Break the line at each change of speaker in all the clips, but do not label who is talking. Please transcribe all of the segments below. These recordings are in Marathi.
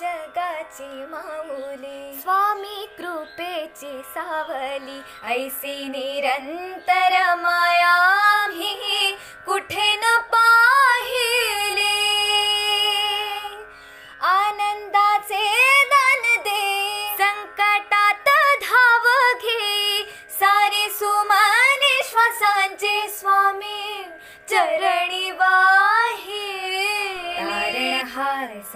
जगाची माऊली. स्वामी कृपेची सावली. ऐसी निरंतर माया ही कुठे न पा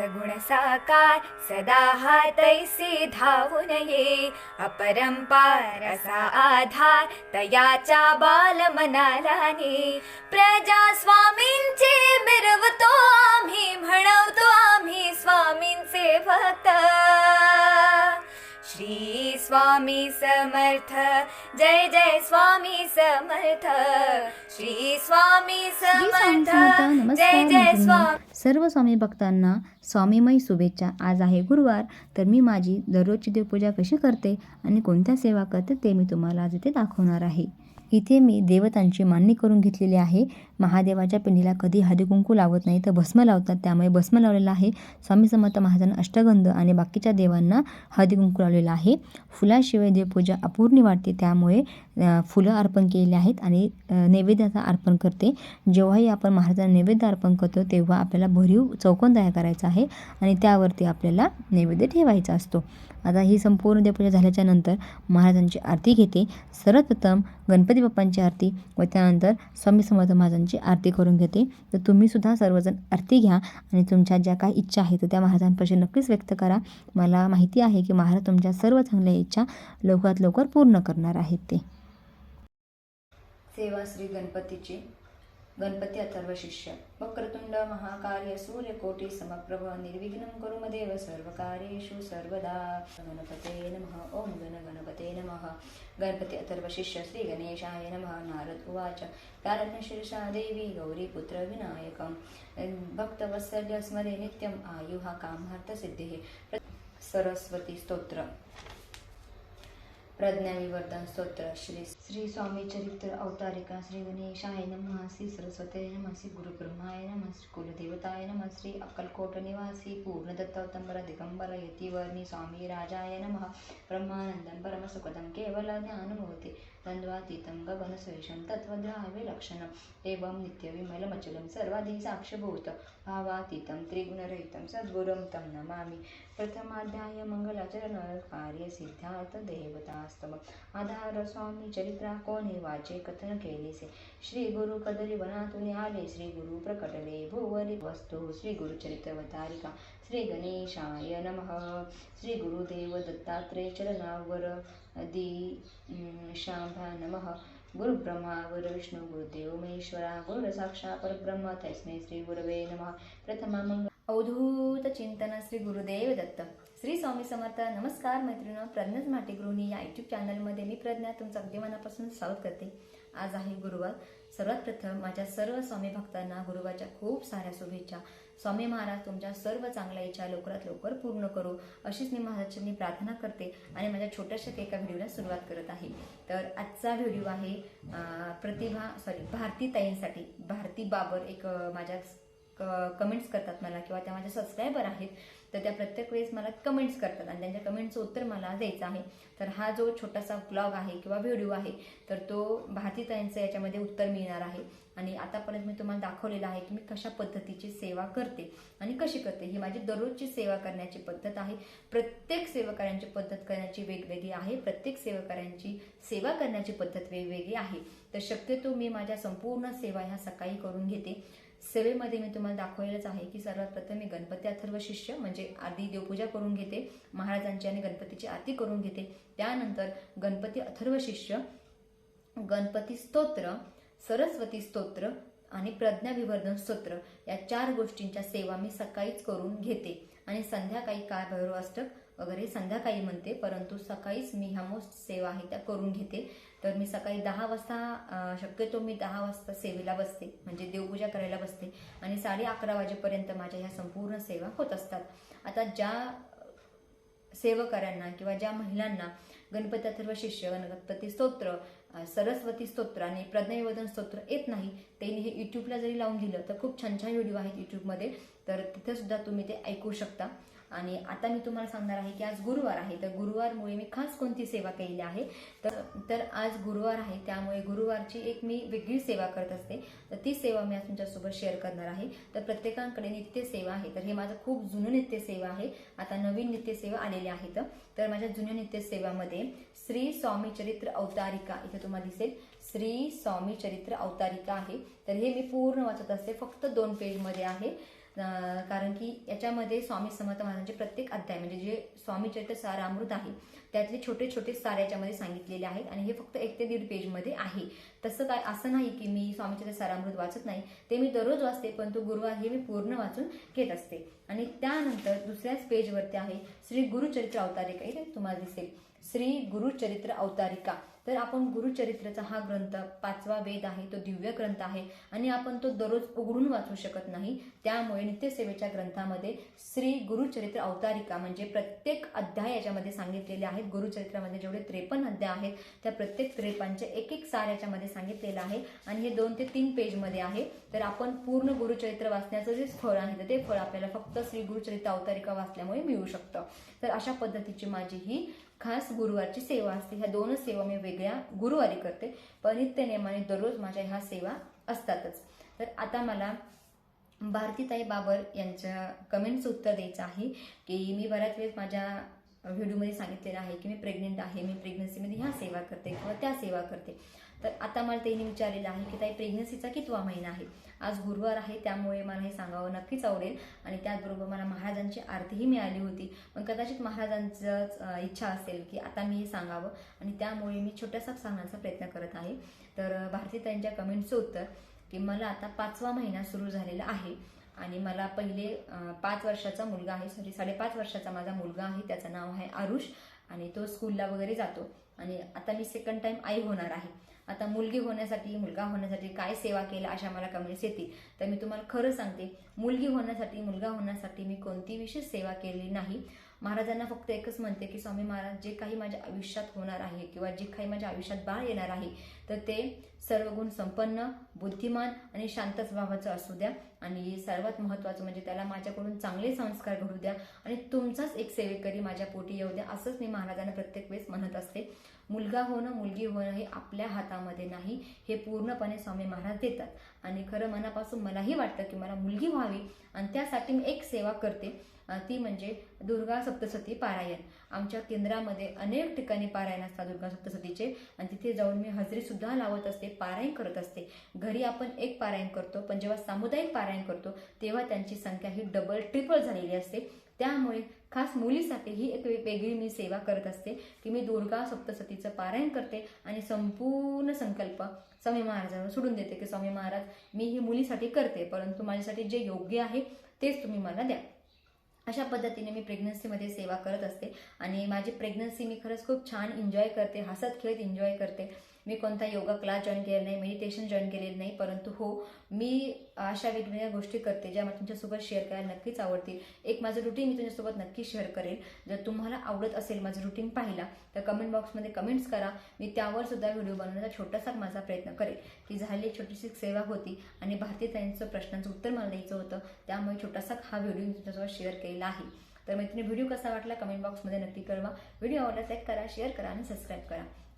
सगुण साकार सदा हा तैसे धावून ये अपरंपार असा आधार तयाच्या बाल मनाला ने प्रजा स्वामींचे मिरवतो आम्ही म्हणवतो आम्ही स्वामींचे भक्त। श्री स्वामी समर्थ जय जय स्वामी समर्थ श्री स्वामी समर्थ जय जय. स्वामी.
सर्व स्वामी भक्तांना स्वामीमयी शुभेच्छा. आज आहे गुरुवार तर मी माझी दररोजची देवपूजा कशी करते आणि कोणत्या सेवा करते ते मी तुम्हाला आज इथे दाखवणार आहे. इथे मी देवतांची मांडणी करून घेतलेली आहे. महादेवाच्या पिंडीला कधी हरिकुंकू लावत नाही तर भस्म लावतात. त्यामुळे भस्म लावलेलं आहे. स्वामी समर्थ महाजन अष्टगंध आणि बाकीच्या देवांना हळदीकुंकू लावलेला लावलेलं आहे. फुलाशिवाय देवपूजा अपूर्णी वाटते. त्यामुळे फुलं अर्पण केलेली आहेत आणि नैवेद्याचा अर्पण करते. जेव्हाही आपण महाराजांना नैवेद्य अर्पण करतो तेव्हा आपल्याला भरीव चौकोन तयार करायचा आहे आणि त्यावरती आपल्याला नैवेद्य ठेवायचा असतो. आता ही संपूर्ण देवपूजा झाल्याच्यानंतर महाराजांची आरती घेते. सर्वप्रथम गणपती बाप्पांची आरती व त्यानंतर स्वामी समर्थ महाराजांची आरती करून घेते. तर तुम्हीसुद्धा सर्वजण आरती घ्या आणि तुमच्या ज्या काही इच्छा आहेत तर त्या महाराजांपाशी नक्कीच व्यक्त करा. मला माहिती आहे की महाराज तुमच्या सर्व चांगल्या इच्छा लवकरात लवकर पूर्ण करणार आहेत ते. सेवा श्री गणपतीची गणपती अथर्व शिष्य. वक्रतुंड महाकार्य सूर्यकोटी समप्रभ निर्विघ्नं कुरुमदेव सर्वकार्येषु सर्वदा. गणपते नमः ओम गण गणपते नमः. गणपती अथर्व शिष्य श्री गणेशाय नमः. नारद उवाच शीर्षा देवी गौरीपुत्र विनायकं भक्तवत्सल्य स्मरे नित्यम् आयुः कामार्थसिद्धिः सरस्वती स्तोत्र प्रज्ञाविवर्धन स्तोत्र श्री श्री स्वामी चरित्र अवतारिका श्री गणेशाय नमः श्री सरस्वती नम श्री गुरुब्रह्माय नम श्री कुलदेवताय नम श्री अक्कलकोट निवासी पूर्णदत्तवतंबर दिगंबर यतिवर्णी स्वामी राजाय नमः। ब्रह्मानन्दं परमसुखदं केवल ज्ञानमूर्ति द्वन्द्वातीतं गगनसुरेशं तत्त्वद्राविलक्षणम् एवं नित्यविमलमचलं सर्वाधि साक्षभूत भावातीतं त्रिगुणरहितं सद्गुरुं तं नमामि। प्रथमाध्याय मंगलाचरण कार्य सिद्धार्थ देवतास्तव. आधार स्वामी चरित्रा कोणे वाचे कथन केलेसे श्री गुरु कदरी वनातून आले. श्री गुरु प्रकटले भुवरी वस्तू. श्री गुरुचरित्रवतारिका श्री गणेशाय नमः. श्री गुरुदेव दत्तात्रेय चरणावर दी शांभा नमः. गुरुब्रह्मा गुरु विष्णु गुरुदेव महेश्वरा. गुरु साक्षात परब्रह्म. तस्मै श्री गुरवे नमः. प्रथमा मंगल अवधूत चिंतन श्री गुरुदेव दत्त. श्री स्वामी समर्थ नमस्कार मैत्रिणी प्रज्ञाच माटेगृहिणी या यूट्यूब चॅनलमध्ये मी प्रज्ञा तुमचं अगदी मनापासून स्वागत करते. आज आहे गुरुवार. सर्वात प्रथम माझ्या सर्व स्वामी भक्तांना गुरुवारच्या खूप साऱ्या शुभेच्छा. स्वामी महाराज तुमच्या सर्व चांगल्या इच्छा लवकरात लवकर पूर्ण करू अशीच मी महाराजांनी प्रार्थना करते आणि माझ्या छोट्याशा एका व्हिडिओला सुरुवात करत आहे. तर आजचा व्हिडिओ आहे प्रतिभा सॉरी भारती ताईंसाठी. भारती बाबर एक माझ्या कमेंट्स करतात मला किंवा त्या माझ्या सबस्क्रायबर आहेत तर त्या प्रत्येक वेळेस मला कमेंट्स करतात आणि त्यांच्या कमेंटचं उत्तर मला द्यायचं आहे. तर हा जो छोटासा ब्लॉग आहे किंवा व्हिडिओ आहे तर तो भारतीताईंचं याच्यामध्ये उत्तर मिळणार आहे. आणि आतापर्यंत मी तुम्हाला दाखवलेलं आहे की मी कशा पद्धतीची सेवा करते आणि कशी करते. ही माझी दररोजची सेवा करण्याची पद्धत आहे. प्रत्येक सेवकाऱ्यांची पद्धत करण्याची वेगवेगळी आहे. प्रत्येक सेवकाऱ्यांची सेवा करण्याची पद्धत वेगवेगळी आहे. तर शक्यतो मी माझ्या संपूर्ण सेवा ह्या सकाळी करून घेते. सेवेमध्ये मी तुम्हाला दाखवलेलंच आहे की सर्वात प्रथम मी गणपती अथर्व शिष्य म्हणजे आधी देवपूजा करून घेते महाराजांची आणि गणपतीची आरती करून घेते. त्यानंतर गणपती अथर्व शिष्य गणपती स्तोत्र सरस्वती स्तोत्र आणि प्रज्ञा विवर्धन स्तोत्र या चार गोष्टींच्या सेवा मी सकाळीच करून घेते. आणि संध्याकाळी काय भैरवाष्टक वगैरे संध्याकाळी म्हणते परंतु सकाळीच मी ह्या मोस्ट सेवा आहे त्या करून घेते. तर मी सकाळी दहा वाजता शक्यतो मी दहा वाजता सेवेला बसते म्हणजे देवपूजा करायला बसते. आणि साडे अकरा वाजेपर्यंत माझ्या ह्या संपूर्ण सेवा होत असतात. आता ज्या सेवकऱ्यांना किंवा ज्या महिलांना गणपती अथर्व शिष्य गणपती स्तोत्र सरस्वती स्तोत्र आणि प्रज्ञाविवर्धन स्तोत्र येत नाही त्यांनी हे यूट्यूबला जरी लावून दिलं तर खूप छान छान व्हिडिओ आहेत यूट्यूबमध्ये तर तिथे सुद्धा तुम्ही ते ऐकू शकता. आणि आता मी तुम्हाला सांगणार आहे की आज गुरुवार आहे. तर गुरुवारमुळे मी खास कोणती सेवा केलेली आहे? तर तर आज गुरुवार आहे त्यामुळे गुरुवारची एक मी वेगळी सेवा करत असते. तर ती सेवा मी आज तुमच्यासोबत शेअर करणार आहे. तर प्रत्येकांकडे नित्यसेवा आहे. तर हे माझं खूप जुनं नित्यसेवा आहे. आता नवीन नित्यसेवा आलेल्या आहेत. तर माझ्या जुन्या नित्यसेवामध्ये श्री स्वामी चरित्र अवतारिका इथे तुम्हाला दिसेल. श्री स्वामी चरित्र अवतारिका आहे. तर हे मी पूर्ण वाचत असते. फक्त दोन पेजमध्ये आहे. कारण की याच्यामध्ये स्वामी समर्थ महाराजांचे प्रत्येक अध्याय म्हणजे जे स्वामी चरित्र सारामृत आहे त्यातले छोटे छोटे सार याच्यामध्ये सांगितलेले आहेत आणि हे फक्त एक ते दीड पेजमध्ये आहे. तसं काय असं नाही की मी स्वामी चरित्र सारामृत वाचत नाही ते मी दररोज वाचते पण तो गुरुवार हे मी पूर्ण वाचून घेत असते. आणि त्यानंतर दुसऱ्याच पेजवरती आहे श्री गुरुचरित्र अवतारिका. इथे तुम्हाला दिसेल. श्री गुरुचरित्र अवतारिका. तर आपण गुरुचरित्राचा हा ग्रंथ पाचवा वेद आहे तो दिव्य ग्रंथ आहे आणि आपण तो दररोज उघडून वाचू शकत नाही. त्यामुळे नित्यसेवेच्या ग्रंथामध्ये श्री गुरुचरित्र अवतारिका म्हणजे प्रत्येक अध्याय याच्यामध्ये सांगितलेले आहेत. गुरुचरित्रामध्ये जेवढे त्रेपन्न अध्याय आहेत त्या प्रत्येक त्रेपन्नचे एक एक सार याच्यामध्ये सांगितलेलं आहे आणि हे दोन ते तीन पेजमध्ये आहे. तर आपण पूर्ण गुरुचरित्र वाचण्याचं जे फळ आहे ते फळ आपल्याला फक्त श्री गुरुचरित्र अवतारिका वाचल्यामुळे मिळू शकतं. तर अशा पद्धतीची माझी ही खास गुरुवारची सेवा असते. ह्या दोनच सेवा मी वेगळ्या गुरुवारी करते. पण नित्य नियमाने दररोज माझ्या ह्या सेवा असतातच. तर आता मला भारतीताई बाबर यांच्या कमेंटचं उत्तर द्यायचं आहे की मी बऱ्याच वेळेस माझ्या व्हिडिओमध्ये सांगितलेलं आहे की मी प्रेग्नेंट आहे. मी प्रेग्नन्सीमध्ये ह्या सेवा करते किंवा त्या सेवा करते. तर आता मला त्यांनी विचारलेलं आहे की ताई प्रेग्नन्सीचा कितवा महिना आहे? आज गुरुवार आहे त्यामुळे मला हे सांगावं नक्कीच आवडेल. आणि त्याचबरोबर मला महाराजांची आरतीही मिळाली होती. पण कदाचित महाराजांचं इच्छा असेल की आता मी हे सांगावं. आणि त्यामुळे मी छोट्यासा सांगण्याचा प्रयत्न करत आहे. तर अं, भारतीताईंच्या कमेंटचं उत्तर की मला आता पाचवा महिना सुरू झालेला आहे. आणि मला पहिले पाच वर्षाचा मुलगा आहे सॉरी साडेपाच वर्षाचा माझा मुलगा आहे त्याचं नाव आहे आरुष. आणि तो स्कूलला वगैरे जातो. आणि आता मी सेकंड टाइम आई होणार आहे. आता मुलगी होण्यासाठी मुलगा होण्यासाठी काय सेवा केल्या अशा मला कमेंट्स येतील. तर मी तुम्हाला खरं सांगते मुलगी होण्यासाठी मुलगा होण्यासाठी मी कोणती विशेष सेवा केलेली नाही. महाराजांना फक्त एकच म्हणते की स्वामी महाराज जे काही माझ्या आयुष्यात होणार आहे किंवा जे काही माझ्या आयुष्यात बाळ येणार आहे तर ते सर्व गुण संपन्न बुद्धिमान आणि शांत स्वभावाचं असू द्या. आणि सर्वात महत्त्वाचं म्हणजे त्याला माझ्याकडून चांगले संस्कार घडू द्या आणि तुमचाच एक सेवेकरी माझ्या पोटी येऊ द्या असंच मी महाराजांना प्रत्येक वेळेस म्हणत असते. मुलगा होणं मुलगी होणं हे आपल्या हातामध्ये नाही हे पूर्णपणे स्वामी महाराज देतात. आणि खरं मनापासून मलाही वाटतं की मला मुलगी व्हावी आणि त्यासाठी मी एक सेवा करते. ती म्हणजे दुर्गा सप्तसती पारायण. आमच्या केंद्रामध्ये अनेक ठिकाणी पारायण असतात दुर्गा सप्तसतीचे. आणि तिथे जाऊन मी हजेरी सुद्धा लावत असते पारायण करत असते. घरी आपण एक पारायण करतो पण जेव्हा सामुदायिक पारायण करतो तेव्हा त्यांची संख्या ही डबल ट्रिपल झालेली असते. त्यामुळे खास मुलीसाठी ही एक वेगळी मी सेवा करत असते की मी दुर्गा सप्तसतीचं पारायण करते आणि संपूर्ण संकल्प स्वामी महाराजांवर सोडून देते की स्वामी महाराज मी ही मुलीसाठी करते परंतु माझ्यासाठी जे योग्य आहे तेच तुम्ही मला द्या. अशा पद्धतीने मी प्रेग्नन्सीमध्ये सेवा करत असते. आणि माझी प्रेग्नन्सी मी खरंच खूप छान एन्जॉय करते हसत खेळत एन्जॉय करते. मी कोणता योगा क्लास जॉईन केलेला नाही मेडिटेशन जॉईन केलेलं नाही परंतु हो मी अशा वेगवेगळ्या गोष्टी करते ज्या मला तुमच्यासोबत शेअर करायला नक्कीच आवडतील. एक माझं रुटीन मी तुमच्यासोबत नक्की शेअर करेल. जर तुम्हाला आवडत असेल माझं रुटीन पाहिला तर कमेंट बॉक्समध्ये कमेंट्स करा. मी त्यावर सुद्धा व्हिडिओ बनवण्याचा छोटासा माझा प्रयत्न करेल. की झाली एक छोटीशी सेवा होती आणि भारतीय भारतीताईंचं प्रश्नांचं उत्तर मला द्यायचं होतं. त्यामुळे छोटासा हा व्हिडिओ मी तुमच्यासोबत शेअर केलेला आहे. तर मैत्रिणी व्हिडिओ कसा वाटला? कमेंट बॉक्समध्ये नक्की कळवा. व्हिडिओ आवडला लाईक करा शेअर करा आणि सबस्क्राईब करा.